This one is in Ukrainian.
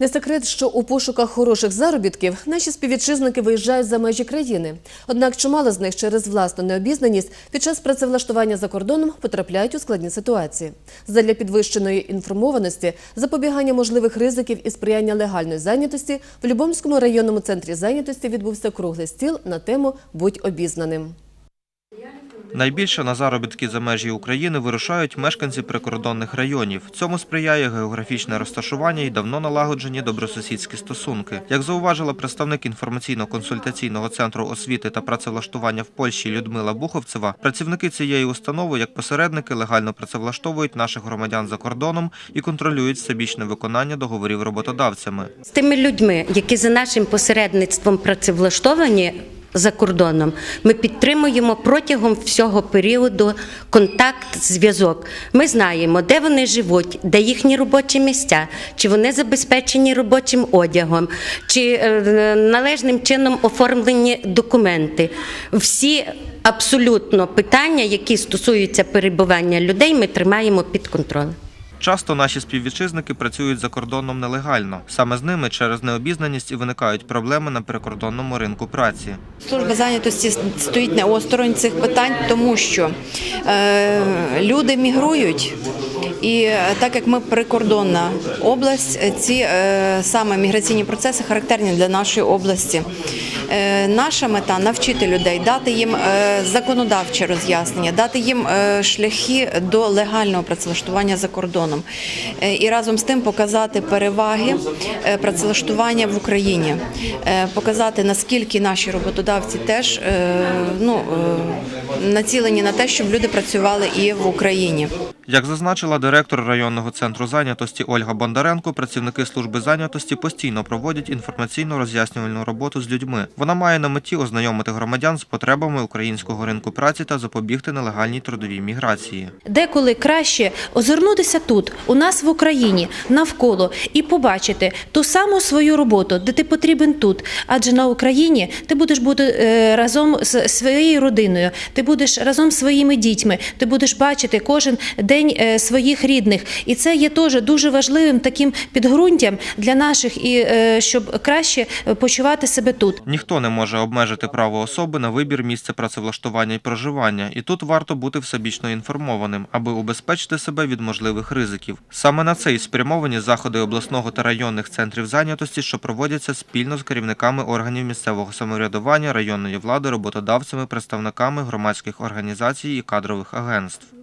Не секрет, що у пошуках хороших заробітків наші співвітчизники виїжджають за межі країни. Однак чимало з них через власну необізнаність під час працевлаштування за кордоном потрапляють у складні ситуації. Задля підвищеної інформованості, запобігання можливих ризиків і сприяння легальної зайнятості в Любомському районному центрі зайнятості відбувся круглий стіл на тему Будь обізнаним. Найбільше на заробітки за межі України вирушають мешканці прикордонних районів. Цьому сприяє географічне розташування і давно налагоджені добросусідські стосунки. Як зауважила представник інформаційно-консультаційного центру освіти та працевлаштування в Польщі Людмила Буховцева, працівники цієї установи як посередники легально працевлаштовують наших громадян за кордоном і контролюють всебічне виконання договорів роботодавцями. З тими людьми, які за нашим посередництвом працевлаштовані за кордоном, ми підтримуємо протягом всього періоду контакт, зв'язок. Ми знаємо, де вони живуть, де їхні робочі місця, чи вони забезпечені робочим одягом, чи е, належним чином оформлені документи. Всі абсолютно питання, які стосуються перебування людей, ми тримаємо під контролем. Часто наші співвітчизники працюють за кордоном нелегально. Саме з ними через необізнаність і виникають проблеми на прикордонному ринку праці. Служба зайнятості стоїть на осторонь цих питань, тому що е, люди мігрують, і е, так як ми прикордонна область, е, ці е, саме міграційні процеси характерні для нашої області. Наша мета навчити людей, дати їм законодавче роз'яснення, дати їм шляхи до легального працевлаштування за кордоном і разом з тим показати переваги працевлаштування в Україні, показати наскільки наші роботодавці теж ну, націлені на те, щоб люди працювали і в Україні. Як зазначила директор районного центру зайнятості Ольга Бондаренко, працівники служби зайнятості постійно проводять інформаційно-роз'яснювальну роботу з людьми. Вона має на меті ознайомити громадян з потребами українського ринку праці та запобігти нелегальній трудовій міграції. Деколи краще озирнутися тут, у нас в Україні, навколо, і побачити ту саму свою роботу, де ти потрібен тут. Адже на Україні ти будеш бути е, разом з своєю родиною, ти будеш разом з своїми дітьми, ти будеш бачити кожен день е, своїх рідних. І це є теж дуже важливим таким підґрунтям для наших, і е, щоб краще почувати себе тут. Ніхто не може обмежити право особи на вибір місця працевлаштування і проживання, і тут варто бути всебічно інформованим, аби убезпечити себе від можливих ризиків. Саме на це й спрямовані заходи обласного та районних центрів зайнятості, що проводяться спільно з керівниками органів місцевого самоврядування, районної влади, роботодавцями, представниками громадських організацій і кадрових агентств.